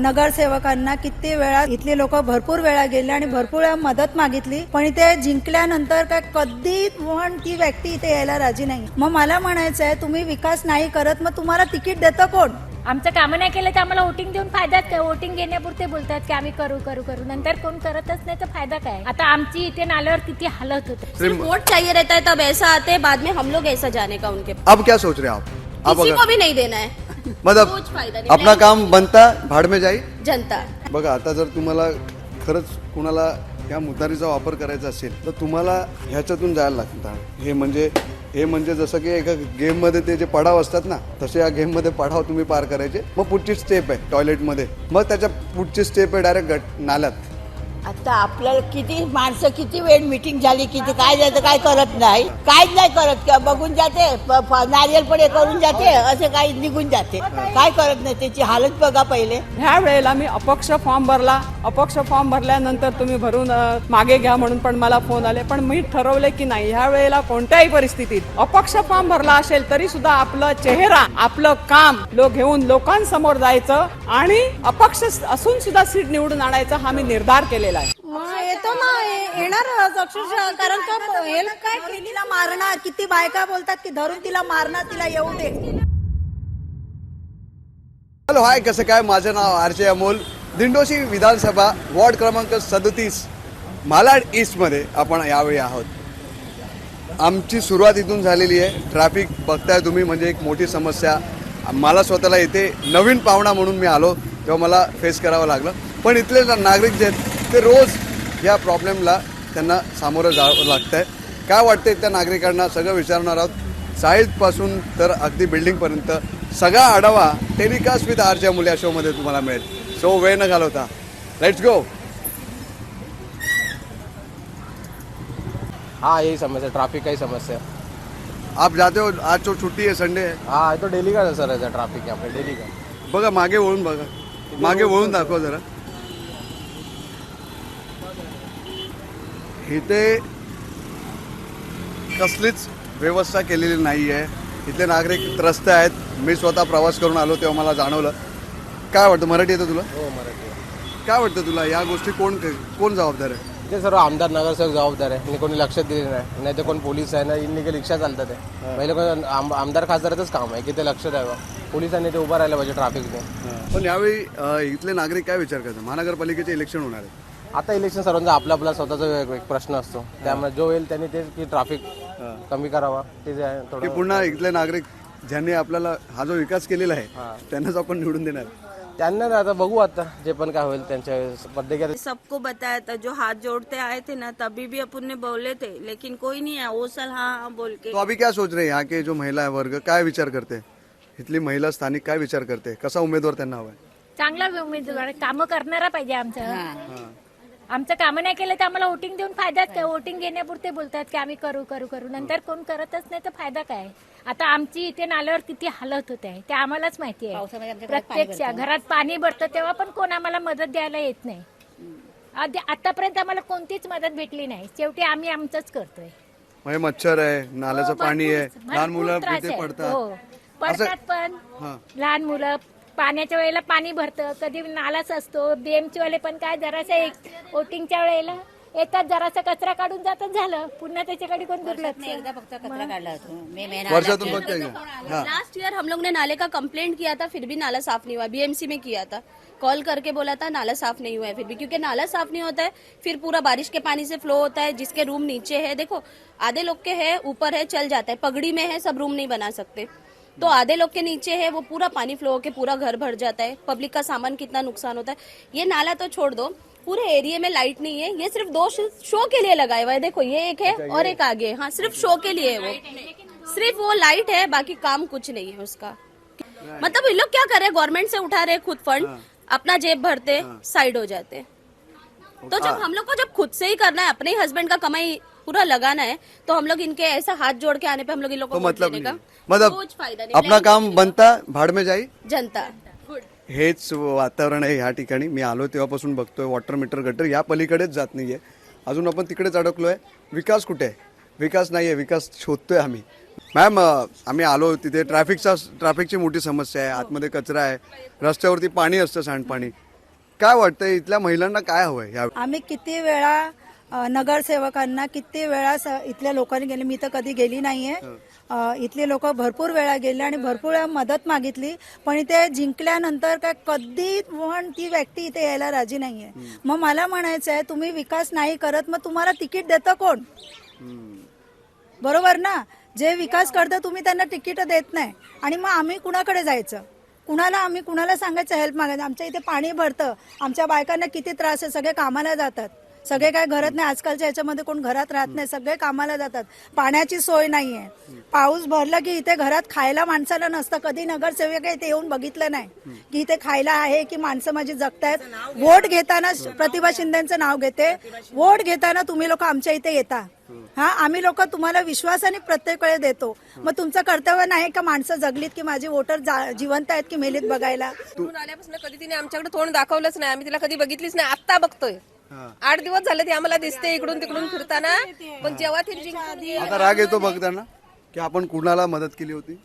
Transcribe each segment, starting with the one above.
नगरसेवकांना किती वेळा इथले लोक भरपूर वेळा गेले आणि भरपूर वेळा मदत मागितली. पण इथे जिंकल्यानंतर काय कधी पण ती व्यक्ती इथे यायला राजी नाही. मग मला म्हणायचं आहे तुम्ही विकास नाही करत मग तुम्हाला तिकीट देतं कोण? आमचं कामं नाही केलं तर आम्हाला वोटिंग देऊन फायदाच काय? वोटिंग घेण्यापुरते बोलतात की आम्ही करू करू करू. नंतर कोण करतच नाही तर फायदा काय? आता आमची इथे नाल्यावर किती हालत होते. वोट चाहिए रहता है तब ऐसा आते हैं बाद में हम लोग ऐसा जाने का उनके अब क्या सोच रहे आप? किसी को भी नहीं देना है। मतलब कुछ फायदा नहीं. अपना काम बनता भाड में जाई. जनता. बघा आता जर तुम्हाला खरंच कुणाला या मुतारीचा वापर करायचा असेल तर तुम्हाला ह्याच्यातून जायला लागतं. हे म्हणजे हे म्हणजे जसं की एका गेममध्ये ते जे पडाव असतात ना तसे या गेममध्ये पडाव तुम्ही पार करायचे. मग पुढची स्टेप आहे टॉयलेटमध्ये. मग त्याच्या पुढची स्टेप आहे डायरेक्ट गट नाल्यात. आता आपल्याला किती माणसं किती वेळ मिटिंग झाली किती काय जातं काय करत नाही. काहीच नाही करत किंवा बघून जाते प- प- नारियल पडे करून जाते असे काही निघून जाते. काय करत नाही त्याची हालत बघा पहिले. ह्या वेळेला मी अपक्ष फॉर्म भरला. अपक्ष फॉर्म भरल्यानंतर तुम्ही भरून अ, मागे घ्या म्हणून पण मला फोन आले. पण मी ठरवले की नाही ह्या वेळेला कोणत्याही परिस्थितीत अपक्ष फॉर्म भरला असेल तरी सुद्धा आपला चेहरा आपलं काम लोक घेऊन लोकांसमोर जायचं आणि अपक्ष असून सुद्धा सीट निवडून आणायचा हा मी निर्धार केलेला आहे. येतो ना येणार अक्षरशः कारण का हे काय तिला मारणार किती बायका बोलतात की धरून तिला मारणार तिला येऊ दे. हॅलो हाय कसं काय? माझं नाव आरचे अमोल. दिंडोशी विधानसभा वॉर्ड क्रमांक सदतीस मालाड ईस्टमध्ये आपण यावेळी आहोत. आमची सुरुवात इथून झालेली आहे. ट्रॅफिक बघताय तुम्ही म्हणजे एक मोठी समस्या. मला स्वतःला इथे नवीन पाहुणा म्हणून मी आलो. तेव्हा मला फेस करावं लागलं. पण इथले नागरिक जे आहेत ते रोज या प्रॉब्लेमला त्यांना सामोरं जावं लागतं आहे काय वाटतंय त्या नागरिकांना? सगळं विचारणार आहोत. साईजपासून तर अगदी बिल्डिंगपर्यंत सगळा आढावा टेलिकास्ट विथ आरच्या मुल्या शोमध्ये तुम्हाला मिळेल. सो वेळ न घालवता. लेट्स गो हाँ यही समस्या. ट्रैफिक का ही समस्या. आप जाते हो? आज तो छुट्टी है संडे है. हाँ ये तो डेली का सर है ट्रैफिक यहाँ पे डेली का. बघा मागे वळून बघा. मागे वळून दाखवा जरा. इथे कसलीच व्यवस्था केलेली नाही आहे इथले नागरिक त्रस्त आहेत. मी स्वतः प्रवास करून आलो तेव्हा मला जाणवलं. काय वाटतं मराठी येतं तुला? हो मराठी काय वाटतं तुला? या गोष्टी कोण कोण जबाबदार आहे? ते सर्व आमदार नगरसेवक जबाबदार आहे. यांनी कोणी लक्ष दिले नाही. नाही तर कोण पोलीस आहे ना इनलिगल रिक्षा चालतात आहे पहिले कोण आम- आमदार खासदाराचंच काम आहे की ते लक्ष द्यावं. पोलिसांनी ते उभं राहिलं पाहिजे ट्रॅफिकने पण यावेळी अं, इथले नागरिक काय विचार करतात? महानगरपालिकेचे इलेक्शन होणार आहे आता इलेक्शन सर्वांचा आपला आपला स्वतःचा एक- एक प्रश्न असतो. त्यामुळे जो येईल त्यांनी ते की ट्रॅफिक कमी करावा. ते जे आहे की थोडं पुन्हा इथले नागरिक ज्यांनी आपल्याला हा जो विकास केलेला आहे त्यांनाच आपण निवडून देणार. त्यांना ना आता बघू आता जे पण काय होईल त्यांच्या प्रत्येक सबको बताया था जो हाथ जोड़ते आए थे ना तभी भी अपन ने बोले थे लेकिन कोई नहीं आया वो साल हाँ हाँ बोल के। तो अभी क्या सोच रहे हैं यहाँ के जो महिला है वर्ग काय विचार करते इथली महिला स्थानिक काय विचार करते कसा उमेदवार त्यांना हवाय चांगला उमेदवार कामं करणारा पाहिजे आमचं. आमचं कामं नाही केलं तर आम्हाला वोटिंग देऊन फायदाच काय? वोटिंग घेण्यापुरते बोलतात की आम्ही करू करू करू. नंतर कोण करतच नाही तर फायदा काय? आता आमची इथे नाल्यावर किती हालत होत. आहे ते आम्हालाच माहिती आहे. प्रत्यक्ष घरात पाणी भरतं तेव्हा पण कोण आम्हाला मदत द्यायला येत नाही. आधी- आतापर्यंत आम्हाला कोणतीच मदत भेटली नाही. शेवटी आम्ही आमचंच करतोय. म्हणजे मच्छर आहे नाल्याचं हो, पाणी आहे. भरपूर- लहान भरपूर मुलं त्रास तिथे आहे. पडतात. हो. पडतात पण. हा. लहान मुलं पाण्याच्या वेळेला पाणी भरतं. कधी नालाच असतो बीएमची वाले पण काय जरासं एक वोटिंगच्या वेळेला येतात जरासा कचरा काढून जातात झालं. पुन्हा त्याच्याकडे कोण दुर्लक्ष वर्षातून बघताय का हा. लास्ट ईयर हम लोग ने नाले का कंप्लेंट किया था फिर भी नाला साफ़ नहीं हुआ. बीएमसी में किया था. कॉल करके बोला था नाला साफ़ नहीं हुआ है फिर भी. क्योंकि नाला साफ़ नहीं होता है फिर पूरा बारिश के पानी से फ्लो होता है जिसके रूम नीचे है. देखो आधे लोग के है ऊपर है चल जाता है. पगड़ी में है सब रूम नहीं बना सकते. तो आधे लोग के नीचे है वो पूरा पानी फ्लो होके पूरा घर भर जाता है. पब्लिक का सामान कितना नुकसान होता है. ये नाला तो छोड़ दो पूरे एरिया में लाइट नहीं है ये सिर्फ़ दो शो के लिए लगाए हुआ है। देखो ये एक है और एक आगे हाँ। सिर्फ़ शो के लिए है वो। सिर्फ़ वो लाइट है बाकी काम कुछ नहीं है उसका। मतलब ये लोग क्या कर रहे हैं? गवर्नमेंट से उठा रहे खुद फंड अपना जेब भरते साइड हो जाते। तो जब हम लोग को जब खुद से ही करना है अपने ही हस्बैंड का कमाई पूरा लगाना है तो हम लोग इनके ऐसा हाथ जोड़ के आने पे हम लोग इन लोग तो को वोट मतलब का मतलब कुछ फ़ायदा नहीं। अपना काम बनता भाड में जाई। जनता। हेच वातावरण आहे ह्या ठिकाणी. मी आलो तेव्हापासून बघतोय वॉटर मीटर गटर या पलीकडेच जात नाहीये. अजून आपण तिकडेच अडकलोय. विकास कुठे आहे? विकास नाहीये विकास शोधतोय आम्ही. मॅम आम्ही आलो तिथे. ट्रॅफिकचा ट्रॅफिकची मोठी समस्या आहे. आतमध्ये कचरा आहे. रस्त्यावरती पाणी असतं सांडपाणी. काय वाटतं इथल्या महिलांना काय हवंय? या आम्ही किती वेळा अ, नगरसेवकांना किती वेळा स- इथल्या लोकांनी गेले. मी तर कधी गेली नाहीये. इथले लोक भरपूर वेळा गेले आणि भरपूर वेळा मदत मागितली पण इथे जिंकल्यानंतर काय कधी पण ती व्यक्ती इथे यायला राजी नाहीये. मग मला म्हणायचं आहे तुम्ही विकास नाही करत मग तुम्हाला तिकीट देतं कोण? बरोबर ना? जे विकास करतं तुम्ही त्यांना तिकीट देत नाही. आणि मग आम्ही कुणाकडे जायचं? कुणाला आम्ही कुणाला सांगायचं हेल्प मागायचं? आमच्या इथे पाणी भरतं. आमच्या बायकांना किती त्रास आहे सगळे कामाला जातात. सगळे काय घरात नाही आजकालच्या याच्यामध्ये कोण घरात राहत नाही सगळे कामाला जातात. पाण्याची सोय नाहीये. पाऊस भरला की इथे घरात खायला माणसाला नसतं. कधी नगरसेवक इथे येऊन बघितलं नाही की इथे खायला आहे की माणसं माझी जगतायत. वोट घेताना प्रतिभा शिंदेचं नाव घेते. वोट घेताना तुम्ही लोक आमच्या इथे येता. हा आम्ही लोक तुम्हाला विश्वासाने प्रत्येक वेळे देतो. मग तुमचं कर्तव्य नाही का माणसं जगलीत की माझी वोटर जा- जिवंत आहेत की मेलीत बघायला? आल्यापासून कधी तिने आमच्याकडे तोंड दाखवलंच नाही. आम्ही तिला कधी बघितलीच नाही. आत्ता बघतोय. आठ दिवस झाले ती आम्हाला दिसते इकडून तिकडून फिरताना. पण जेव्हा ती जिंकून येईल, आता राग येतो बघताना की आपण कुणाला मदत केली होती?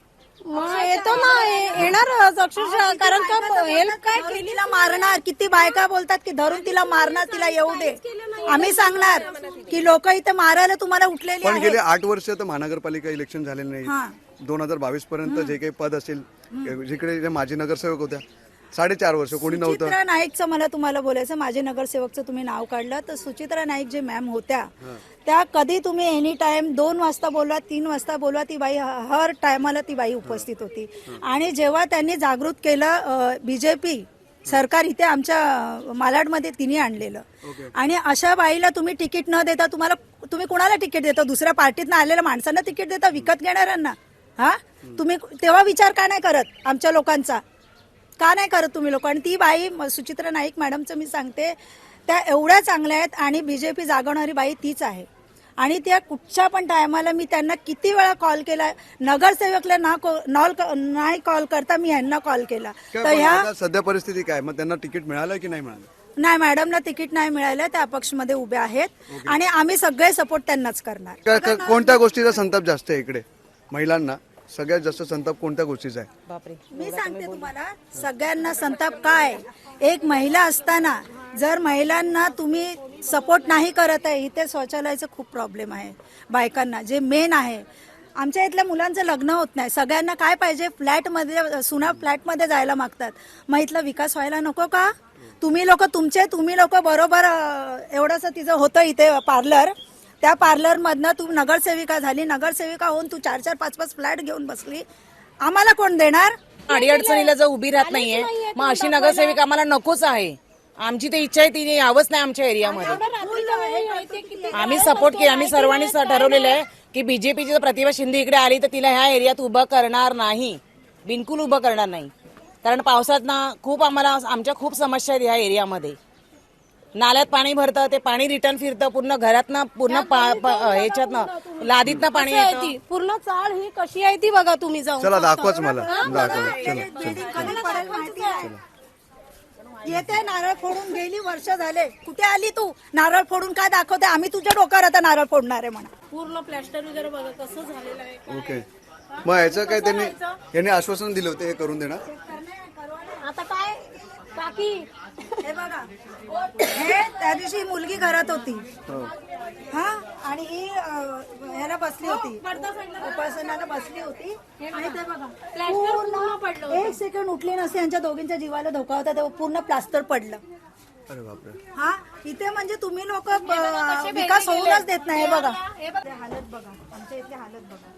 येतो ना येणार अक्षरशः कारण का हेल्प काय केली? तिला मारणार? किती बायका बोलतात की धरून तिला मारणार तिला येऊ दे. आम्ही सांगणार की लोक इथे मारायला तुम्हाला उठलेली पण गेले आठ वर्ष तर महानगरपालिका इलेक्शन झालेले हा. नाही दोन हजार बावीस पर्यंत जे काही पद असेल जिकडे जे माजी नगरसेवक होत्या साडेचार वर्ष कोणी नव्हतं. सुचित्रा नाईकचं मला तुम्हाला बोलायचं माझे नगरसेवकचं तुम्ही नाव काढलं तर सुचित्रा नाईक जे मॅम होत्या त्या कधी तुम्ही एनी टाइम दोन वाजता बोलवा तीन वाजता बोलवा ती बाई ह- हर टायमाला ती बाई उपस्थित होती. आणि जेव्हा त्यांनी जागृत केलं बीजेपी सरकार इथे आमच्या अ, मालाडमध्ये तिने आणलेलं. आणि अशा बाईला तुम्ही तिकीट न देता तुम्हाला तुम्ही कुणाला तिकीट देता? दुसऱ्या पार्टीतनं आलेल्या माणसांना तिकीट देता विकत घेणाऱ्यांना? हा? तुम्ही तेव्हा विचार का नाही करत आमच्या लोकांचा? का नाही करत तुम्ही लोक? आणि ती बाई सुचित्रा नाईक मॅडमचं मी सांगते त्या एवढ्या चांगल्या आहेत आणि बीजेपी जागवणारी बाई तीच आहे. आणि त्या कुठच्या पण टायमाला मी त्यांना किती वेळा कॉल केला नगरसेवकला ना नॉल नाही कॉल करता मी यांना कॉल केला. तर ह्या सध्या परिस्थिती काय? मग त्यांना तिकीट मिळालं की नाही मिळालं नाही मॅडमला तिकीट नाही मिळालं त्या अपक्षमध्ये उभ्या आहेत. आणि आम्ही सगळे सपोर्ट त्यांनाच करणार. कोणत्या गोष्टीचा संताप जास्त आहे इकडे महिलांना? सगळ्यात जास्त संताप कोणत्या गोष्टीचा आहे? मी सांगते तुम्हाला सगळ्यांना संताप काय एक महिला असताना जर महिलांना तुम्ही सपोर्ट नाही करत आहे इथे शौचालयाचा खूप प्रॉब्लेम आहे बायकांना जे मेन आहे. आमच्या इथल्या मुलांचं लग्न होत नाही. सगळ्यांना काय पाहिजे? फ्लॅटमध्ये सुना फ्लॅटमध्ये जायला मागतात. मग इथला विकास व्हायला नको का? तुम्ही लोक तुमचे तुम्ही लोक बरोबर एवढंसं तिचं होतं इथे पार्लर त्या पार्लर मधनं तू नगरसेविका झाली नगरसेविका होऊन तू चार चार पाच पाच फ्लॅट घेऊन बसली. आम्हाला कोण देणार? अडीअडचणीला जर उभी राहत नाहीये. मग अशी नगरसेविका आम्हाला नकोच आहे. आमची तर इच्छा आहे तिने यावंच नाही आमच्या एरियामध्ये. आम्ही सपोर्ट केला आम्ही सर्वांनी ठरवलेलं आहे. की बीजेपीची जर प्रतिभा शिंदे इकडे आली तर तिला ह्या एरियात उभं करणार नाही. बिलकुल उभं करणार नाही. कारण पावसात ना खूप आम्हाला आमच्या खूप समस्या आहेत ह्या एरियामध्ये. नाल्यात पाणी भरतं ते पाणी रिटर्न फिरतं पूर्ण घरातनं पूर्ण ह्याच्यातनं लादीतनं पाणी येतं. पूर्ण चाळ ही कशी आहे ती बघा तुम्ही जाऊन. चला दाखवाच मला. दाखवा चला चला. येते नारळ फोडून गेली वर्ष झाले. कुठे आली तू? नारळ फोडून काय दाखवते? आम्ही तुझ्या डोक्यावर आता नारळ फोडणार आहे म्हणा पूर्ण प्लॅस्टर वगैरे बघा कसं झालेलं आहे ओके. मग याचं काय त्यांनी यांनी आश्वासन दिले होते हे करून देणार? आता काय? काकी? हे बघा. हे त्या दिवशी ही मुलगी घरात होती. हा. आणि ही अं, ह्याला बसली होती. उपासनाला बसली होती. आणि ते बघा पूर्ण एक सेकंड उठली नसते. यांच्या दोघींच्या जीवाला धोका होता. तेव्हा पूर्ण प्लास्टर पडलं. अरे बापरे. हा? इथे म्हणजे तुम्ही लोक विकास होऊनच देत नाही. हे बघा. हे हालत बघा. आमच्या इथली हालत बघा.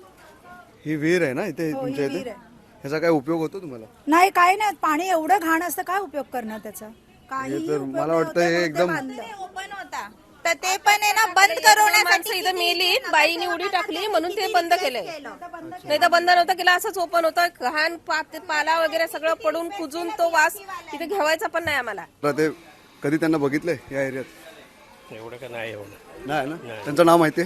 ही विहीर आहे ना इथे हो, ही तुमच्या विहीर इथे आहे. ह्याचा काय उपयोग होतो तुम्हाला? नाही काय नाही. पाणी एवढं घाण असतं काय उपयोग करणार त्याचा? हे तर मला वाटतं हे एकदम ओपन होता. तर ते पण आहे ना बंद माणसं इथं मेली बाईने उडी टाकली म्हणून ते बंद केलंय. नाही तर बंद नव्हतं केलं असंच ओपन होतं. घाण पात- पाला वगैरे सगळं पडून कुजून तो वास इथे घ्यावायचा पण नाही आम्हाला. ते कधी त्यांना बघितलंय या एरियात? एवढं का नाही एवढं. नाही ना? त्यांचं नाव माहिती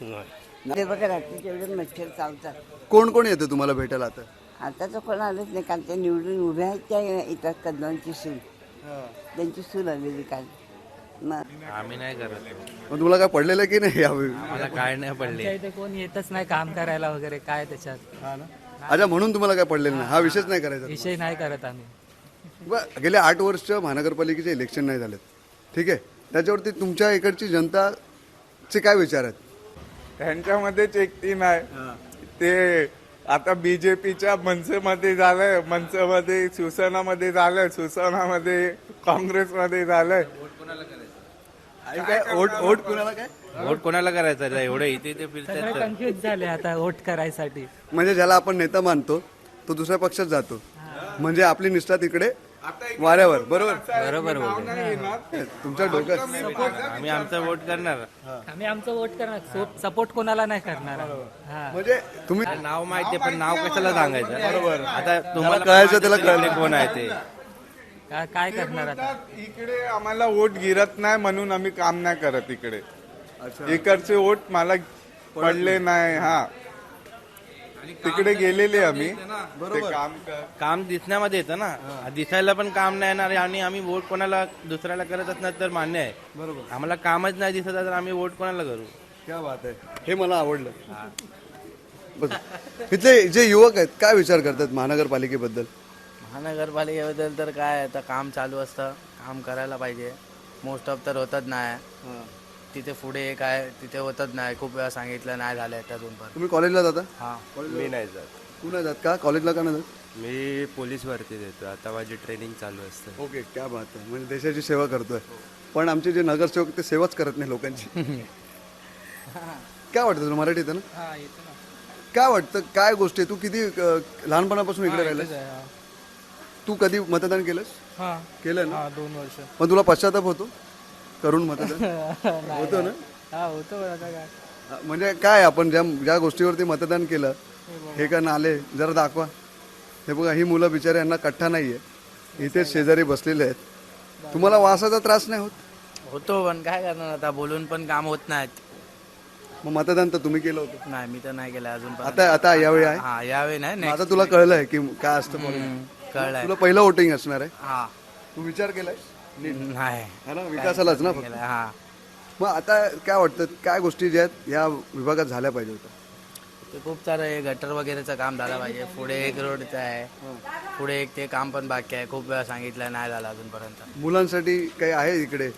नाही. ते बघा रात्रीचे एवढे मच्छर चावतात कोण कोण येतं तुम्हाला भेटायला आता? आता तर कोण आलंच नाही कारण ते निवडून उभ्या आहेत त्या येतात कदमांची सून. त्यांची सून आलेली काल. आम्ही नाही करत. मग तुम्हाला काय पडलेलं की नाही यावेळी? मला काय नाही पडले. इथे कोण येतच नाही काम करायला वगैरे काय त्याच्यात? अच्छा म्हणून तुम्हाला काय पडलेलं नाही. हा विषयच नाही करायचा विषय नाही करत आम्ही. बरं, गेले आठ वर्ष महानगरपालिकेचे इलेक्शन नाही झालेत. ठीक आहे? त्याच्यावरती तुमच्या इकडची जनताचे काय विचार आहेत? त्यांच्यामध्येच एक टीम आहे. ते आता बीजेपीच्या मनसेमध्ये झालंय मनसेमध्ये शिवसेनामध्ये झालंय शिवसेनामध्ये काँग्रेसमध्ये झालंय. वोट वोट कुणाला काय? वोट कोणाला करायचं? एवढं इथे ते फिरतात तर. कन्फ्युज झाले आता वोट करायसाठी. म्हणजे ज्याला आपण नेता मानतो तो दुसऱ्या पक्षात जातो. म्हणजे आपली निष्ठा तिकडे वाऱ्यावर बरोबर? बरोबर. तुमच्या डोक्यात आम्ही आमचं वोट करणार. आम्ही आमचं वोट करणार. सपोर्ट कोणाला नाही करणार. हा. म्हणजे तुम्ही नाव माहिती पण नाव कशाला सांगायचं? बरोबर. आता तुम्हाला कळायचं त्याला कळलं. कोण आहे ते? काय करणार आता? इकडे आम्हाला वोट गिरत नाही म्हणून आम्ही काम नाही करत इकडे. इकडचे वोट मला पडले नाही हा. तिकडे गेलेले आम्ही. ते काम दिसण्यामध्ये येतं ना. दिसायला पण काम नाही येणार आणि आम्ही वोट कोणाला दुसऱ्याला करत असणार तर मान्य आहे. बरोबर. आम्हाला कामच नाही दिसत आहे तर आम्ही वोट कोणाला करू? क्या बात आहे. हे मला आवडलं. इथले जे युवक आहेत काय विचार करतात महानगरपालिकेबद्दल? महानगरपालिकेबद्दल तर काय आता काम चालू असतं. काम करायला पाहिजे. मोस्ट ऑफ तर होतच नाही. तिथे पुढे एक आहे तिथे होतच नाही. खूप वेळा सांगितलं नाही झालं अजून पण. तुम्ही कॉलेजला जाता? हा. मी नाही जात. तू नाही जात का? कॉलेजला का नाही जात? मी पोलीस भरती देतो आता माझी ट्रेनिंग चालू असते. ओके क्या बात आहे. म्हणजे देशाची सेवा करतोय. पण आमचे जे नगरसेवक ते सेवाच करत नाही लोकांची. काय वाटतं तुला? मराठीत आहे ना? काय वाटतं? काय गोष्टी आहे? तू किती अ, लहानपणापासून इकडे राहिलास? तू कधी मतदान केलंस? हा. केलं ना? दोन वर्ष. पण तुला पश्चाताप होतो? करून मतदान होतो? ना? हा होतो आता काय. म्हणजे काय आपण ज्या ज्या गोष्टीवरती मतदान केलं हे का नाले? जरा दाखवा. हे बघा ही मुलं बिचारे यांना कट्टा नाहीये. इथेच शेजारी बसलेले आहेत. तुम्हाला वासाचा त्रास नाही होत? होतो पण काय करणार आता? बोलून पण काम होत नाहीत. मग मतदान तर तुम्ही केलं होतं. नाही मी तर नाही केलं अजून पण. आता आता यावेळी आहे? हा यावेळी नाही आता तुला कळलंय की काय असतं म्हणून. कळलंय. तुला पहिलं वोटिंग असणार आहे. हा. तू विचार केलाय? नाही. है ना? विकासालाच ना फक्त. हा. मग आता काय वाटतं? काय गोष्टी ज्या आहेत या विभागात झाल्या पाहिजे होत्या? ते खूप सारं हे गटर वगैरेचं काम झालं पाहिजे. पुढे एक रोडचं आहे. पुढे एक ते काम पण बाकी आहे. खूप वेळा सांगितलं नाही झालं अजूनपर्यंत. मुलांसाठी काही आहे इकडे?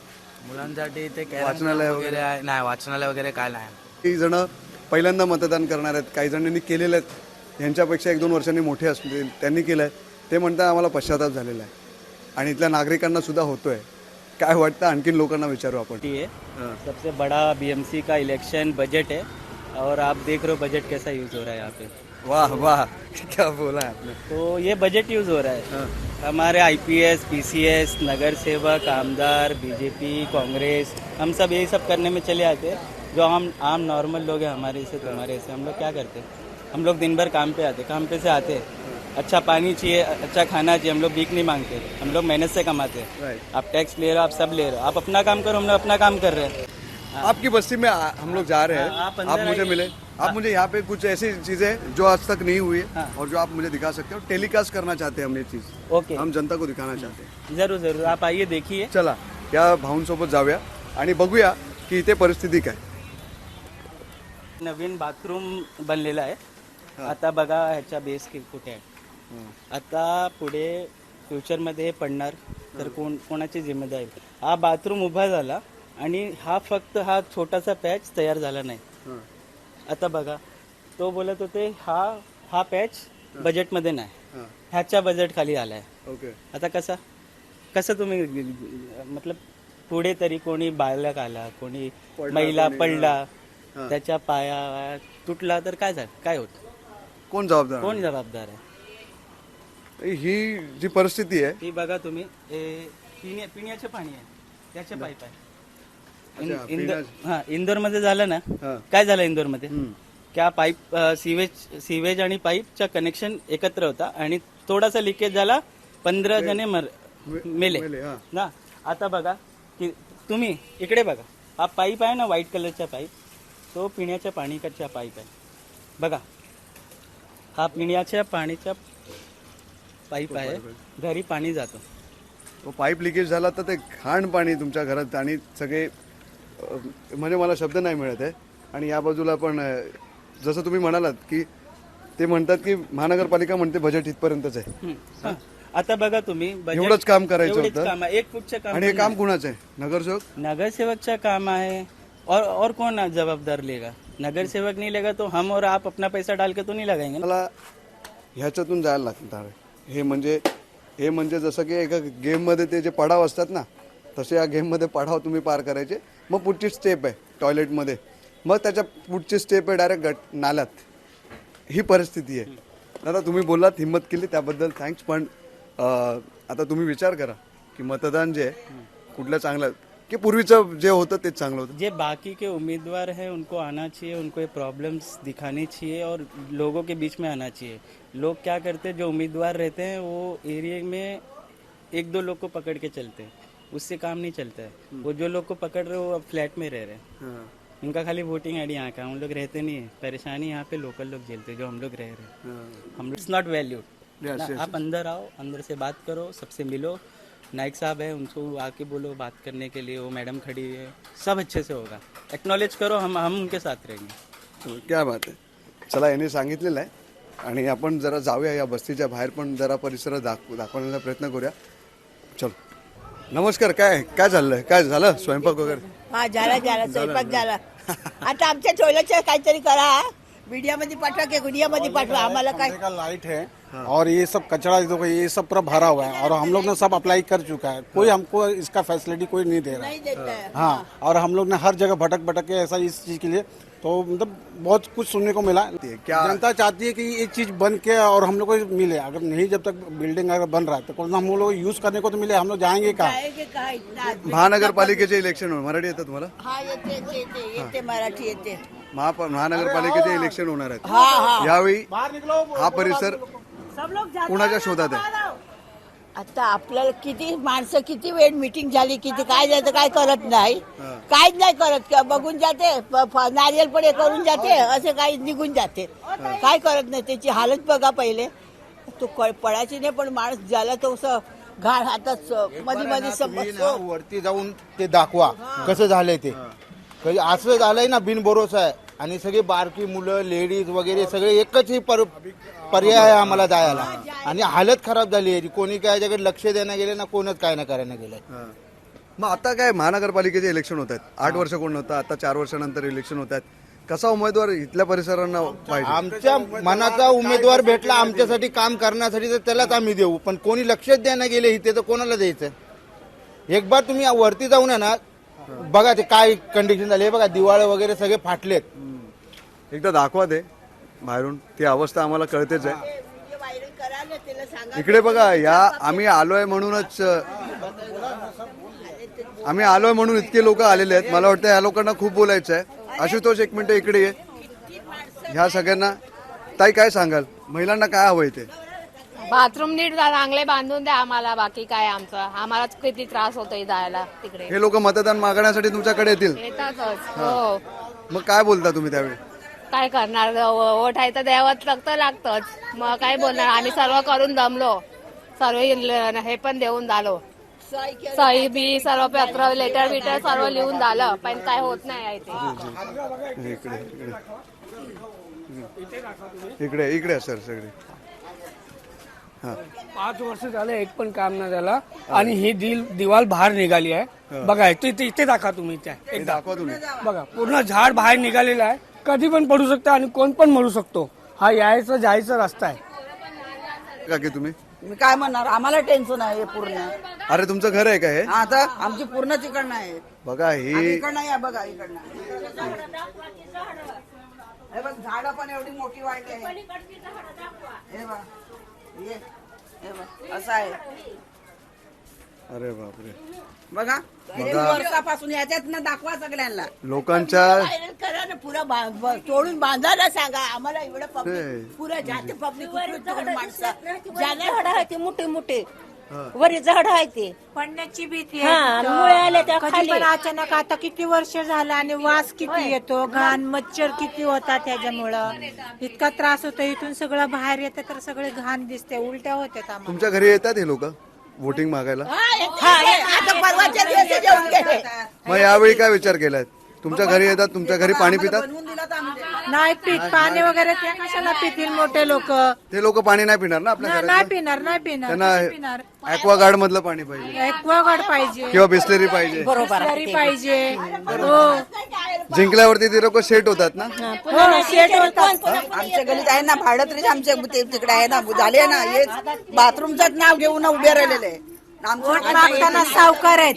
मुलांसाठी ते कॅरम वाचनालय वगैरे आहे. नाही वाचनालय वगैरे काय नाही. काही जण पहिल्यांदा मतदान करणार आहेत. काही जणांनी केलेले आहेत. यांच्यापेक्षा एक दोन वर्षांनी मोठे असतील. त्यांनी केलं आहे ते म्हणतात आम्हाला पश्चाताप झालेला आहे. आणि इथल्या नागरिकांना सुद्धा होतोय. काय वाटतं? आणखीन लोकांना विचारू आपण. है. सबसे बड़ा बीएमसी का इलेक्शन बजट है और आप देख रहे हो बजट कैसा यूज हो रहा है यहाँ पे. वाह वाह. क्या बोला है आपने. तो ये बजट यूज हो रहा है. हमारे आईपीएस पीसीएस नगर सेवक आमदार बीजेपी कांग्रेस हम सब यही सब करने में चले आते हैं. जो हम आम नॉर्मल लोग हैं हमारे से तुम्हारे से हम लोग क्या करते हैं? हम लोग दिन भर काम पे आते काम पे से आते हैं. अच्छा पानी चाहिए अच्छा खाना चाहिए हम लोग भीख नहीं मांगते हम लोग मेहनत से कमाते हैं। आप टैक्स ले रहे हो आप सब ले रहे हो। आप अपना काम करो हम लोग अपना काम कर रहे हैं। आपकी बस्ती में आ- हम लोग जा रहे हैं। हाँ, आप मुझे। मिले। आप मुझे यहाँ पे कुछ ऐसी चीजें हैं जो आज तक नहीं हुई है और जो आप मुझे दिखा सकते हो। टेलीकास्ट करना चाहते हैं हम ये चीज। ओके हम जनता को दिखाना चाहते हैं। जरूर जरूर। आप आइए देखिए। चला या भाऊंसोबत जाऊया आणि बघूया की इथे परिस्थिती काय. नवीन बाथरूम बनलेला आहे. आता बघा ह्याच्या बेस कुठे आहे. आता पुढे फ्युचरमध्ये हे पडणार तर कोण कोणाची जिम्मेदारी हा बाथरूम उभा झाला आणि हा फक्त हा छोटासा पॅच तयार झाला नाही. आता बघा तो बोलत होते हा हा पॅच बजेटमध्ये नाही. ह्याच्या बजेट खाली आलाय. ओके. आता कसा? कसं तुम्ही मतलब पुढे तरी कोणी बालक आला कोणी महिला पडला त्याच्या पाया तुटला तर काय झालं? काय होत? कोण जबाबदार? कोण जबाबदार आहे? ही जी परिस्थिती आहे ती बघा तुम्ही हे पिण्या पिण्याचे पाणी आहे त्याचे पाईप आहे इंदोर. हा इंदोरमध्ये झालं ना हा. काय झालं इंदोरमध्ये क्या पाईप सिवेज सिवेज आणि पाईपचा कनेक्शन एकत्र होता आणि थोडासा लिकेज झाला पंधरा जणे मर मेले मेले, हा. ना आता बघा की तुम्ही इकडे बघा हा पाईप आहे ना व्हाईट कलरचा पाईप तो पिण्याच्या पाणीचा पाईप आहे बघा हा पिण्याच्या पाणीचा पाईप आहे. घरी पाणी जातो. तो पाईप लिकेज झाला तर ते घाण पाणी तुमच्या घरात आणि सगळे अ, म्हणजे मला शब्द नाही मिळत आहे. आणि या बाजूला पण अ, जसं तुम्ही म्हणालात की ते म्हणतात की महानगरपालिका म्हणते बजेट इथपर्यंतच आहे. हं. आता बघा तुम्ही एवढंच काम करायचं एवढेच होतं. काम आहे. एक फुटचं काम आणि हे काम. कुणाचं आहे? नगरसेवक? नगरसेवक का काम है और और कौन जवाबदार लेगा? नगर सेवक नहीं लेगा तो हम और आप अपना पैसा डाल के तो नहीं लगाएंगे ना? मला ह्याच्यातून जायला लागणार आहे. हे म्हणजे हे म्हणजे जसं की एका गेममध्ये ते जे पडाव असतात ना तसे या गेममध्ये पडाव तुम्ही पार करायचे. मग पुढची स्टेप आहे टॉयलेटमध्ये मग त्याच्या पुढची स्टेप आहे डायरेक्ट गट नाल्यात ही परिस्थिती आहे. दादा तुम्ही बोललात हिंमत केली त्याबद्दल थँक्स पण आता तुम्ही विचार करा की मतदान जे आहे कुठलं चांगलं की पूर्वीचं जे होतं तेच चांगलं होतं? जे बाकी के उम्मीदवार हैं उनको आना चाहिए उनको ये प्रॉब्लम्स दिखानी चाहिए और लोगों के बीच में आना चाहिए। लोग क्या करते हैं जो उम्मीदवार रहते हैं वो एरिया में एक दो लोग को पकड़ के चलते हैं। उससे काम नहीं चलता है। वो जो लोग को पकड़ रहे हैं वो अब फ्लैट में रह रहे हैं। उनका खाली वोटिंग आईडी यहाँ का है, हम लोग रहते नहीं है। परेशानी यहाँ पे लोकल लोग झेलते हैं जो हम लोग रह रहे हैं। हम लोग इट्स नॉट वैल्यूड आप अंदर आओ अंदर से बात करो सबसे मिलो। नाइक साहब है उनको आके बोलो बात करने के लिए वो मैडम खड़ी है। सब अच्छे से होगा। एक्नॉलेज करो हम हम उनके साथ रहेंगे। हो, क्या बात आहे चला यांनी सांगितलेलं आहे. आणि आपण जरा जाऊया या बस्तीच्या बाहेर पण जरा परिसर दाखव दाखवण्याचा प्रयत्न करूया. चलो. नमस्कार काय काय चाललंय काय झालं? स्वयंपाक वगैरे? हा झाला झाला स्वयंपाक झाला. आता आमच्या टोयलेटचं काहीतरी करा. मीडिया मध्ये पाठवा की गुडिया मध्ये पाठवा. आम्हाला काय? का लाइट है। और ये सब कचरा देखो ये सब पूरा भरा हुआ है और हम लोग ने सब अप्लाई कर चुका है। कोई हमको इसका फैसिलिटी कोई नहीं दे रहा है। नाही देत हाँ। और हम लोग ने हर जगह भटक भटक के ऐसा इस चीज़ के लिए तो मतलब बहुत कुछ सुनने को मिला। क्या- जनता चाहती है कि ये चीज़ बन के और हम लोग को मिले। अगर नहीं जब तक बिल्डिंग अगर बन रहा है तो हम लोग यूज़ करने को तो मिले। हम लोग जाएँगे कहाँ? महानगर आज- इलेक्शन मराठी येतं तुम्हाला? हा येते येते येते येते मराठी येते। महानगरपालिकेचे इलेक्शन होणार आहेत। हा हा। यावेळी हा परिसर कुणाच्या शोधात आहे? आता आपल्याला किती माणसं किती वेळ मिटिंग झाली किती काय झालं काय करत नाही. काहीच नाही करत. किंवा बघून जाते प- फ- नारियल पण हे करून जाते असे काही निघून जाते. काय करत नाही त्याची हालत बघा पहिले. तो पडायची नाही पण माणूस झाला तो असं घाण हातात मध्ये मध्ये समजतो. वरती जाऊन ते दाखवा कसं झालंय ते. कधी असं झालंय ना बिनभरोसा आहे. आणि सगळे बारकी मुलं लेडीज वगैरे सगळे एकच ही पर पर्याय आहे आम्हाला जायला. आणि हालत खराब झाली आहे. कोणी काय याच्याकडे लक्ष देणं गेले ना कोणच काय ना करायला गेलंय. मग आता काय महानगरपालिकेचे इलेक्शन होत आहेत. आठ वर्ष कोण नव्हतं आता चार वर्षानंतर इलेक्शन होत आहेत. कसा उमेदवार इथल्या परिसरांना पाहिजे? आमच्या मनाचा उमेदवार भेटला आमच्यासाठी काम करण्यासाठी तर त्यालाच आम्ही देऊ. पण कोणी लक्षच द्यायला गेले इथे तर कोणाला द्यायचं? एक बार तुम्ही वरती जाऊन ना बघा ते काय कंडिशन झाली. हे बघा दिवाळे वगैरे सगळे फाटलेत. एकदा दाखवा ते बाहेरून ती अवस्था आम्हाला कळतेच आहे. इकडे बघा या आम्ही आलोय म्हणूनच आम्ही आलोय म्हणून इतके लोक आलेले आहेत. मला वाटतं या लोकांना खूप बोलायचं आहे. आशुतोष एक मिनिट इकडे ये. ह्या सगळ्यांना ताई काय सांगाल? महिलांना काय हवंय ते बाथरूम नीट चांगले बांधून द्या आम्हाला. बाकी काय आमचं? आम्हाला किती त्रास होतोय जायला तिकडे. हे लोक मतदान मागण्यासाठी तुमच्याकडे येतील. येतातच. हो. मग काय बोलता तुम्ही त्यावेळी? काय करणार? वोट आहे तर द्यावंच लागतं लागतंच. मग काय बोलणार? आम्ही सर्व करून दमलो. सर्व हे पण देऊन झालो. सही बी सर्व पत्र लेटर बिटर सर्व लिहून झालं. पण काय होत नाही आहे ते. इकडे इकडे इकडे इकडे सर सगळे. हा. पाच वर्ष झाले एक पण काम नाही झालं. आणि ही दिल दिवाल बाहेर निघाली आहे. बघा इथे इथे- दाखवा तुम्ही त्या. हे दाखवा तुम्ही. बघा पूर्ण झाड बाहेर निघालेलं आहे. कधी पण पडू शकतं आणि कोण पण मरू शकतो. हा यायचा जायचा रस्ता आहे. का की तुम्ही? मी काय म्हणणार? आम्हाला टेन्शन आहे पूर्ण. अरे तुमचं घर आहे का हे? आता आमची पूर्ण तिकडनं आहे. बघा ही इकडनं या बघा इकडनं. हे बघ झाडं पण एवढी मोठी वाढली आहे. हे बघ ये. हे बघ असं आहे. अरे बापरे. बघा. तीन वर्षापासून याच्यातनं दाखवा सगळ्यांना. लोकांच्या व्हायरल करा ना पुरा बा- ब- तोडून बांधायला सांगा. आम्हाला एवढं. पब्लिक पुरा जाते पब्लिक माणसं. झाड आहे ते मोठे मोठे. वरी झाड आहे ते. पडण्याची भीती हा, मुळे आले त्या कधी खाली. पण अचानक आता किती वर्ष झालं आणि वास किती येतो घाण मच्छर किती होता त्याच्यामुळं. इतका त्रास होतो इथून सगळं बाहेर येतं तर सगळे घाण दिसते उलट्या होत्यात आम्हाला. तुमच्या घरी येतात हे लोक? वोटिंग मागायला? हा, आता परवाच्या दिवशी जेवून गेले मग यावेळी काय विचार केलाय? तुमच्या घरी येतात तुमच्या घरी पाणी पितात? नाही पित पाणी वगैरे ते कशाला पितील मोठे लोक? ते लोक पाणी नाही पिणार ना आपल्या नाही घरात पिणार नाही पिणार. त्यांना पिणार? ऍक्वागार्ड मधलं पाणी पाहिजे. एक्वागार्ड पाहिजे. किंवा बिस्लेरी पाहिजे. बिसलरी पाहिजे. हो. जिंकल्यावरती ते लोक सेट होतात ना? हो सेट होतात. आमच्या गलीत आहे ना भाडं तरी आमच्या ते तिकडे आहे ना झाले ना हे बाथरूमचंच नाव घेऊन उभे राहिलेले. वोट मागताना सावकार आहेत.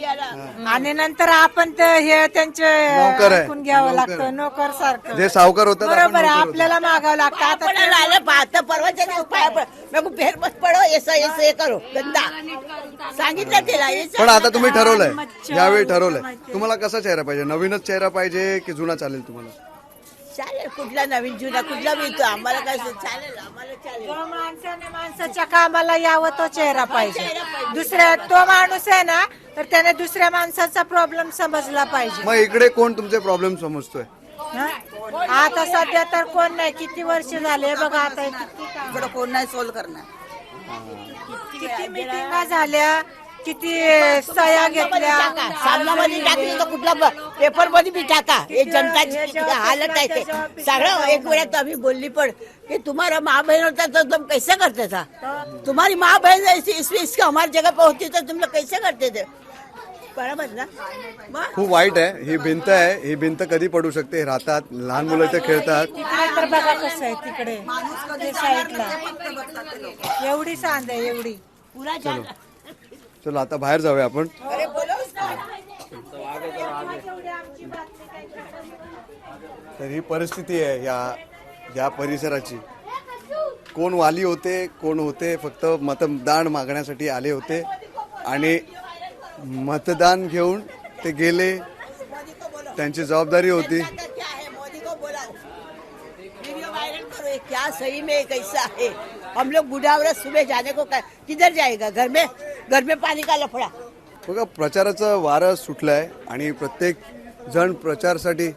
आणि नंतर आपण ते हे त्यांचे नोकर आहे. ऐकून घ्यावं नोकर लागतं. नोकर सारखं. जे सावकार होतात आपण बरोबर आहे नोकर होतो. आपल्याला मागावं लागतं. आता आपण आलं पाहता पाया पड को फेर मत पडो ऐसा ऐसा हे करो गंदा. सांगितलं तिला पण आता तुम्ही ठरवलंय यावेळी ठरवलंय. तुम्हाला कसा चेहरा पाहिजे? नवीनच चेहरा पाहिजे की जुना चालेल तुम्हाला? चालेल कुठला नवीन जुना कुठला मिळतो आम्हाला काय चालेल आम्हाला चालेल. जो माणसाने माणसाच्या कामाला यावं तो चेहरा पाहिजे. दुसऱ्या तो माणूस आहे ना तर त्याने दुसऱ्या माणसाचा प्रॉब्लेम समजला पाहिजे. मग इकडे कोण तुमचे प्रॉब्लेम समजतोय? हं? आता सध्या तर कोण नाही किती वर्ष झाले बघा आता हे किती इकडं कोण नाही सोल्व करणार. किती मिटिंगा झाल्या किती सया घेतल्या? सामनामध्ये टाकली तर कुठला पेपरमध्ये बी टाका. हे जनताची किती हालत आहे ते. सगळं एक वेळा तो अभी बोलली पण कि तुम्हारा माँ बहन होता तो तुम कैसे करते था तुम्हारी माँ बहन ऐसी इसमें इसके हमारी जगह पे होती तो तुम लोग कैसे करते थे? बरोबर ना? मग? खूप वाईट आहे. ही भिंत आहे. ही भिंत कधी पडू शकते? हे राहतात. लहान मुलं इथे खेळतात. तिकडे तर बघा कसं आहे तिकडे. ते साईडला एवढी सांद आहे एवढी चलो आता बाहेर जाऊया आपण. तर ही परिस्थिती आहे या या परिसराची. कोण वाली होते कोण होते फक्त मतदान मागण्यासाठी आले होते. आणि मतदान घेऊन ते गेले. त्यांची जबाबदारी होती. क्या सही में कैसा है? हम लोग बुढ़ावरा सुबह जाने को कै- किधर जाएगा? घर में? घर में पानी का लफड़ा. बघा प्रचाराचं वारं सुटलंय आणि प्रत्येक जण प्रचारसाठी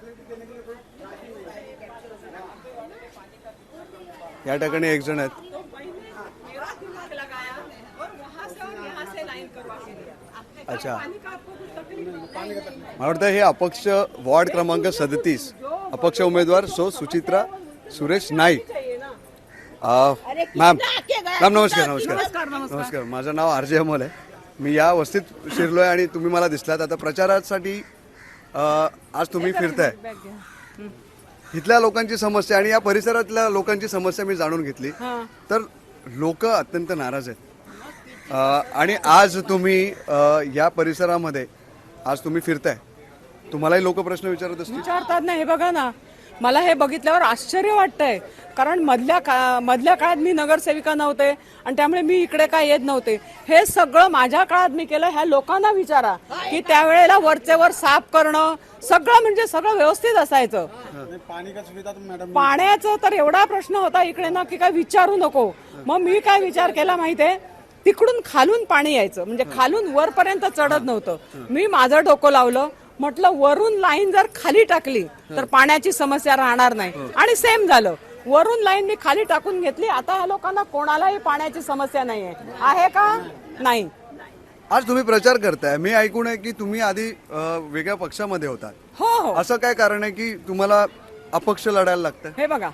या ठिकाणी एक जण आहेत. अच्छा. मला वाटतं हे अपक्ष वॉर्ड क्रमांक सदतीस. अपक्ष उमेदवार सो सुचित्रा सुरेश नाईक. मॅम मॅम नमस्कार नमस्कार. नमस्कार माझं नाव आर जे अमोल आहे. मी या वस्तीत शिरलोय आणि तुम्ही मला दिसलात. आता प्रचारासाठी आज तुम्ही फिरताय. इथल्या लोकांची समस्या आणि या परिसरातल्या लोकांची समस्या मी जाणून घेतली. तर लोक अत्यंत नाराज आहेत. आणि आज तुम्ही या परिसरामध्ये आज तुम्ही फिरताय. तुम्हालाही लोक प्रश्न विचारत असतील. विचारतात ना हे बघा ना. मला हे बघितल्यावर आश्चर्य वाटतंय. कारण मधल्या का मधल्या काळात मी नगरसेविका नव्हते आणि त्यामुळे मी इकडे काय येत नव्हते. हे सगळं माझ्या काळात मी केलं ह्या लोकांना विचारा की त्यावेळेला वरचे वर साफ करणं सगळं म्हणजे सगळं व्यवस्थित असायचं. पानी का सुविधा तो मैडम पाण्याचा तर एवढा प्रश्न होता इकडे ना की काय विचारू नको. मग मी काय विचार केला माहितीये? तिकडून खालून पाणी यायचं. म्हणजे खालून वरपर्यंत चढत नव्हतं. मी माझं डोकं लावलं म्हटलं वरून लाईन जर खाली टाकली तर पाण्याची समस्या राहणार नाही. आणि सेम झालं. वरून लाईन मी खाली टाकून घेतली आता ह्या लोकांना कोणालाही पाण्याची समस्या नाहीये. आहे का? नाही. आज तुम्ही प्रचार करताय. मी ऐकून आहे की तुम्ही आधी अ, वेगळ्या पक्षामध्ये होतात. हो हो. असं काय कारण आहे की तुम्हाला अपक्ष लढायला लागतं हे बघा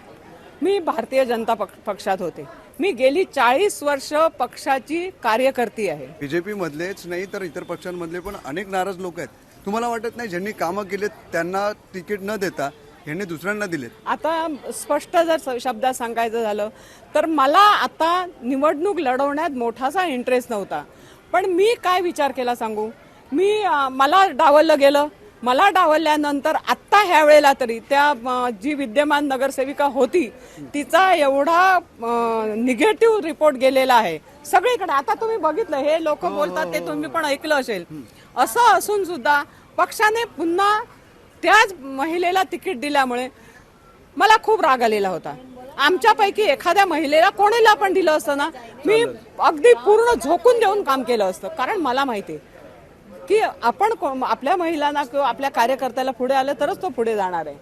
मी भारतीय जनता पक्ष- पक्षात होते. मी गेली चाळीस वर्ष पक्षाची कार्यकर्ती आहे. बीजेपी मधलेच नाही तर इतर पक्षांमधले पण अनेक नाराज लोक आहेत. तुम्हाला वाटत नाही ज्यांनी कामं केलेत त्यांना तिकीट न देता यांनी दुसऱ्यांना दिलेत? आता स्पष्ट जर स- शब्दात सांगायचं झालं तर मला आता निवडणूक लढवण्यात मोठासा इंटरेस्ट नव्हता. पण मी काय विचार केला सांगू? मी मला डावललं गेलं. मला डावलल्यानंतर आत्ता ह्या वेळेला तरी त्या जी विद्यमान नगरसेविका होती तिचा एवढा निगेटिव्ह रिपोर्ट गेलेला आहे. सगळीकडे आता तुम्ही बघितलं हे लोक बोलतात ते तुम्ही पण ऐकलं असेल. असं असून सुद्धा पक्षाने पुन्हा त्याच महिलेला तिकीट दिल्यामुळे मला खूप राग आलेला होता. आमच्यापैकी एखाद्या महिलेला कोणीला पण दिलं असतं ना मी अगदी पूर्ण झोकून देऊन काम केलं असतं. कारण मला माहिती आहे की आपण को- आपल्या महिलांना किंवा आपल्या कार्यकर्त्याला पुढे आलं तरच तो पुढे जाणार आहे.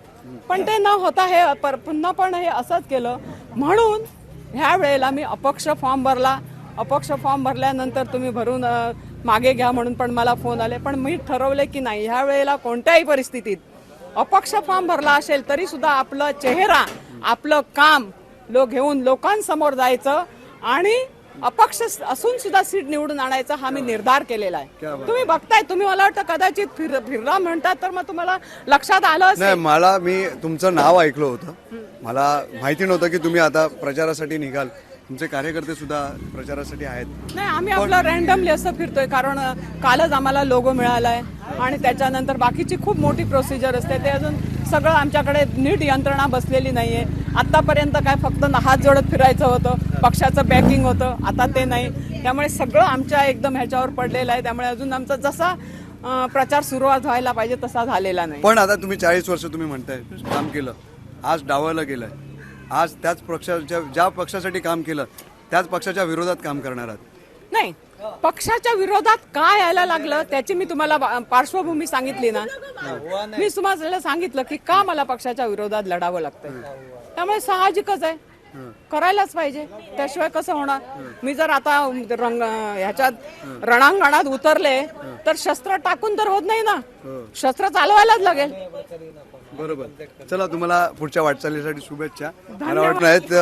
पण ते न होता हे पर- पुन्हा पण हे असंच केलं. म्हणून ह्या वेळेला मी अपक्ष फॉर्म भरला. अपक्ष फॉर्म भरल्यानंतर तुम्ही भरून मागे घ्या म्हणून पण मला फोन आले पण मी ठरवले की नाही. ह्या वेळेला कोणत्याही परिस्थितीत अपक्ष फॉर्म भरला असेल तरी सुद्धा आपलं चेहरा आपलं काम लोक घेऊन लोकांसमोर जायचं आणि अपक्ष असून सुद्धा सीट निवडून आणायचा हा मी निर्धार केलेला आहे तुम्ही बघताय तुम्ही मला वाटतं कदाचित फिर फिरला म्हणतात तर मग तुम्हाला लक्षात आलं नाही मला मी तुमचं नाव ऐकलं होतं. मला माहिती नव्हतं की तुम्ही आता प्रचारासाठी निघाल. तुमचे कार्यकर्ते सुद्धा प्रचारासाठी आहेत. नाही आम्ही आपलं रॅन्डमली असं फिरतोय कारण कालच आम्हाला लोगो मिळालाय आणि त्याच्यानंतर बाकीची खूप मोठी प्रोसिजर असते. ते अजून सगळं आमच्याकडे नीट यंत्रणा बसलेली नाहीये. आतापर्यंत काय फक्त न- हात जोडत फिरायचं होतं पक्षाचं बॅकिंग होतं आता ते नाही. त्यामुळे सगळं आमच्या एकदम ह्याच्यावर पडलेलं आहे. त्यामुळे अजून आमचा जसा प्रचार सुरुवात व्हायला पाहिजे तसा झालेला नाही. पण आता तुम्ही चाळीस वर्ष तुम्ही म्हणताय काम केलं. आज डावलं गेलंय. आज त्याच पक्षाच्या ज्या पक्षासाठी काम केलं त्याच पक्षाच्या विरोधात काम करणार आहात. नाही पक्षाच्या विरोधात काय यायला लागलं त्याची मी तुम्हाला पार्श्वभूमी सांगितली ना. मी तुम्हाला सांगितलं की का मला पक्षाच्या विरोधात लढावं लागतंय. त्यामुळे साहजिकच आहे. करायलाच पाहिजे. त्याशिवाय कसं होणार? मी जर आता रंग ह्याच्यात रणांगणात उतरले तर शस्त्र टाकून तर होत नाही ना. शस्त्र चालवायलाच लागेल. बरोबर. चला तुम्हाला पुढच्या वाटचालीसाठी शुभेच्छा. मला वाटत नाहीत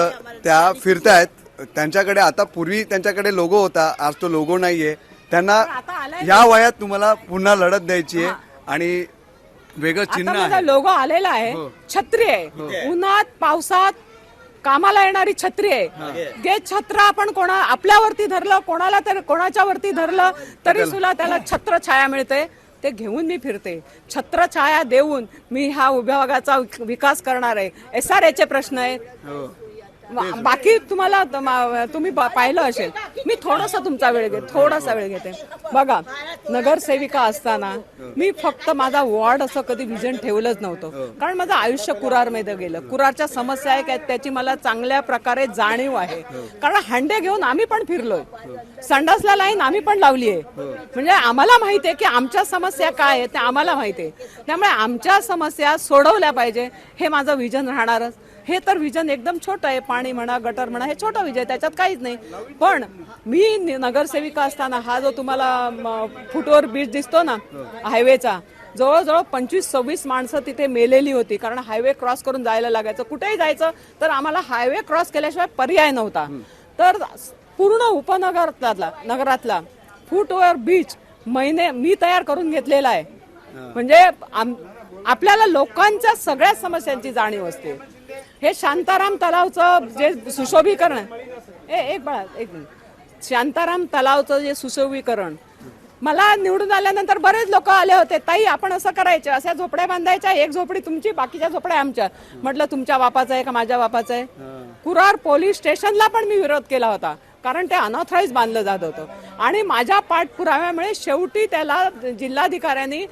त्या फिरतायत. त्यांच्याकडे आता पूर्वी त्यांच्याकडे लोगो होता. आज तो लोगो नाहीये. त्यांना या वयात तुम्हाला पुन्हा लढत द्यायची आहे. आणि वेगळं आता चिन्ह आहे. लोगो आलेला आहे. हो. छत्री आहे. उन्हात पावसात कामाला येणारी छत्री आहे. जे छत्र आपण कोणा आपल्यावरती धरलं कोणाला तर कोणाच्या वरती धरलं तरी सुद्धा त्याला छत्र छाया मिळते. ते घेऊन मी फिरते. छत्रछाया देऊन मी ह्या उभ्या भागाचा विकास करणार आहे. एस आर एचे प्रश्न आहेत. हो. बाकी तुम्हाला तुम्ही पाहिलं असेल. मी थोडासा तुमचा वेळ घेते थोडासा वेळ घेते. बघा नगरसेविका असताना मी फक्त माझा वॉर्ड असं कधी विजन ठेवलंच नव्हतं. कारण माझं आयुष्य कुरारमध्ये गेलं. कुरारच्या समस्या आहे काय त्याची मला चांगल्या प्रकारे जाणीव आहे. कारण हांडे घेऊन आम्ही पण फिरलोय. संडासला लाईन आम्ही पण लावली आहे. म्हणजे आम्हाला माहिती आहे की आमच्या समस्या काय आहेत ते आम्हाला माहिती आहे. त्यामुळे आमच्या समस्या सोडवल्या पाहिजे. हे माझं विजन राहणारच. हे तर विजन एकदम छोटं आहे पाणी म्हणा गटर म्हणा हे छोटं विजय त्याच्यात काहीच नाही. पण मी नगरसेविका असताना हा जो तुम्हाला म, फुटओव्हर ब्रिज दिसतो ना हायवेचा जवळजवळ पंचवीस सव्वीस माणसं तिथे मेलेली होती. कारण हायवे क्रॉस करून जायला लागायचं. कुठेही जायचं तर आम्हाला हायवे क्रॉस केल्याशिवाय पर्याय नव्हता. तर पूर्ण उपनगरातला नगरातला फूट ओव्हर बीच महिने मी तयार करून घेतलेला आहे. म्हणजे आपल्याला लोकांच्या सगळ्या समस्यांची जाणीव असते. हे शांताराम तलावचं जे सुशोभीकरण. आहे ए एक बाळा एक मिनिट. शांताराम तलावचं जे सुशोभीकरण. मला निवडून आल्यानंतर बरेच लोक आले होते. ताई आपण असं करायचं. अशा झोपड्या बांधायच्या. एक झोपडी तुमची बाकीच्या झोपड्या आमच्या. म्हटलं तुमच्या बापाचं आहे का माझ्या बापाचं आहे? कुरार पोलीस स्टेशनला पण मी विरोध केला होता. कारण ते अनऑथराईज बांधलं जात होतं. आणि माझ्या पाठपुराव्यामुळे शेवटी त्याला जिल्हाधिकाऱ्यांनी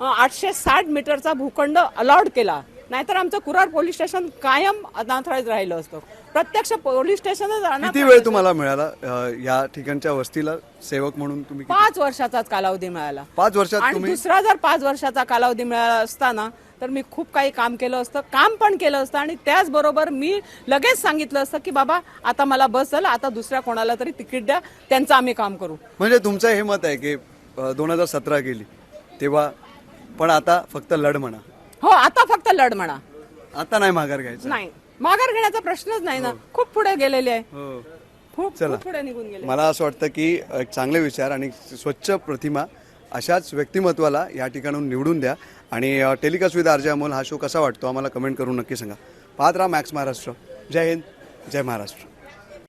आठशे साठ मीटरचा भूखंड अलॉट केला. नाहीतर आमचं कुरार पोलीस स्टेशन कायम अनऑथराईज राहिलं असतं. प्रत्यक्ष पोलीस स्टेशनच किती वेळ तुम्हाला मिळाला अ, या ठिकाणच्या वस्तीला सेवक म्हणून तुम्ही किती- पाच वर्षाचाच कालावधी मिळाला. पाच वर्षात आणि तुम्ही दुसरा जर पाच वर्षाचा कालावधी मिळाला असताना तर मी खूप काही काम केलं असतं काम पण केलं असतं आणि त्याचबरोबर मी लगेच सांगितलं असतं की बाबा आता मला बस झालं आता दुसऱ्या कोणाला तरी तिकीट द्या त्यांचं आम्ही काम करू. म्हणजे तुमचं हे मत आहे की दोन हजार सतरा गेली तेव्हा पण आता फक्त लढ म्हणा. हो आता फक्त लढ म्हणा. आता नाही माघार घ्यायचं. नाही. माघार घेण्याचा प्रश्नच नाही ना. खूप पुढे गेलेले आहे. हो. खूप चला. खूप पुढे निघून गेले. मला असं वाटतं की एक चांगले विचार आणि स्वच्छ प्रतिमा अशाच व्यक्तिमत्वाला या ठिकाणून निवडून द्या. आणि अ, टेलिकास्ट विथ आरजे अमोल हा शो कसा वाटतो? आम्हाला कमेंट करून नक्की सांगा. पाहत राहा मॅक्स महाराष्ट्र. जय हिंद. जय महाराष्ट्र.